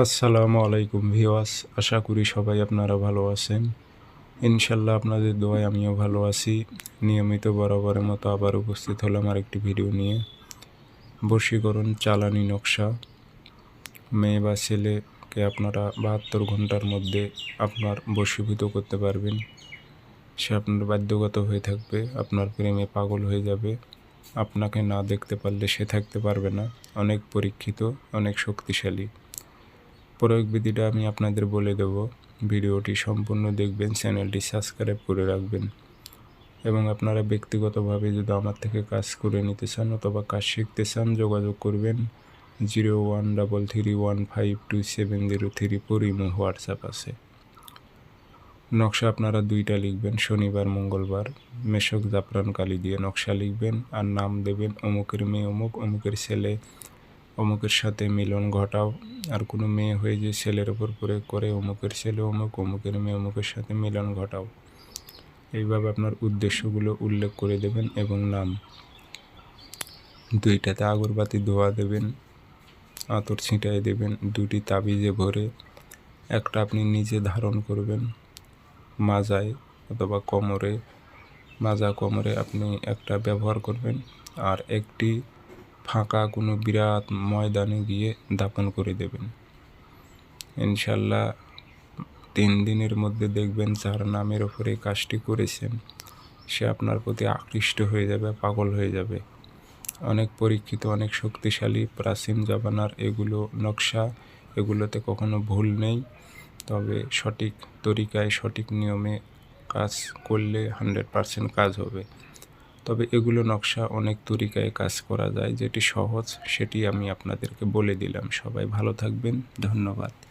আসসালামু আলাইকুম ভিওয়াস আশা করি সবাই আপনারা ভালো আছেন। ইনশাল্লাহ আপনাদের দোয়ায় আমিও ভালো আছি। নিয়মিত বরাবরের মতো আবার উপস্থিত হলাম আরেকটি ভিডিও নিয়ে। বশীকরণ চালানি নকশা। মেয়ে বা ছেলেকে আপনারা বাহাত্তর ঘণ্টার মধ্যে আপনার বশীভূত করতে পারবেন। সে আপনার বাধ্যগত হয়ে থাকবে, আপনার প্রেমে পাগল হয়ে যাবে। আপনাকে না দেখতে পারলে সে থাকতে পারবে না। অনেক পরীক্ষিত, অনেক শক্তিশালী। প্রয়োগ বিধিটা আমি আপনাদের বলে দেব। ভিডিওটি সম্পূর্ণ দেখবেন, চ্যানেলটি সাবস্ক্রাইব করে রাখবেন। এবং আপনারা ব্যক্তিগতভাবে যদি আমার থেকে কাজ করে নিতে চান অথবা কাজ শিখতে চান, যোগাযোগ করবেন zero one double three one five two seven zero three four imo WhatsApp আছে। নকশা আপনারা দুইটা লিখবেন, শনিবার, মঙ্গলবার। মেশক জাফরান কালি দিয়ে নকশা লিখবেন। আর নাম দেবেন অমুকের মেয়ে অমুক, অমুকের ছেলে। অমুকের সাথে মিলন ঘটাও। আর কোনো মেয়ে হয়ে যে ছেলের ওপর প্রয়োগ করে অমুকের ছেলে অমুক, অমুকের মেয়ে অমুকের সাথে মিলন ঘটাও। এইভাবে আপনার উদ্দেশ্যগুলো উল্লেখ করে দেবেন এবং নাম। দুইটাতে আগরবাতি ধোয়া দেবেন, আতর ছিটাই দেবেন দুটি তাবিজে ভরে একটা আপনি নিজে ধারণ করবেন। মাজায় অথবা কোমরে, মাজা কোমরে আপনি একটা ব্যবহার করবেন। আর একটি ফাঁকা কোনো বিরাট ময়দানে গিয়ে দাপন করে দেবেন। ইনশাল্লাহ তিন দিনের মধ্যে দেখবেন যার নামের ওপরে কাজটি করেছেন। সে আপনার প্রতি আকৃষ্ট হয়ে যাবে, পাগল হয়ে যাবে। অনেক পরীক্ষিত, অনেক শক্তিশালী, প্রাচীন জমানার এগুলো নকশা, এগুলোতে কখনো ভুল নেই। তবে সঠিক তরিকায়, সঠিক নিয়মে কাজ করলে হান্ড্রেড পারসেন্ট কাজ হবে। তবে এগুলো নকশা অনেক তরিকায় কাজ করা যায়, যেটি সহজ, সেটি আমি আপনাদেরকে বলে দিলাম। সবাই ভালো থাকবেন, ধন্যবাদ।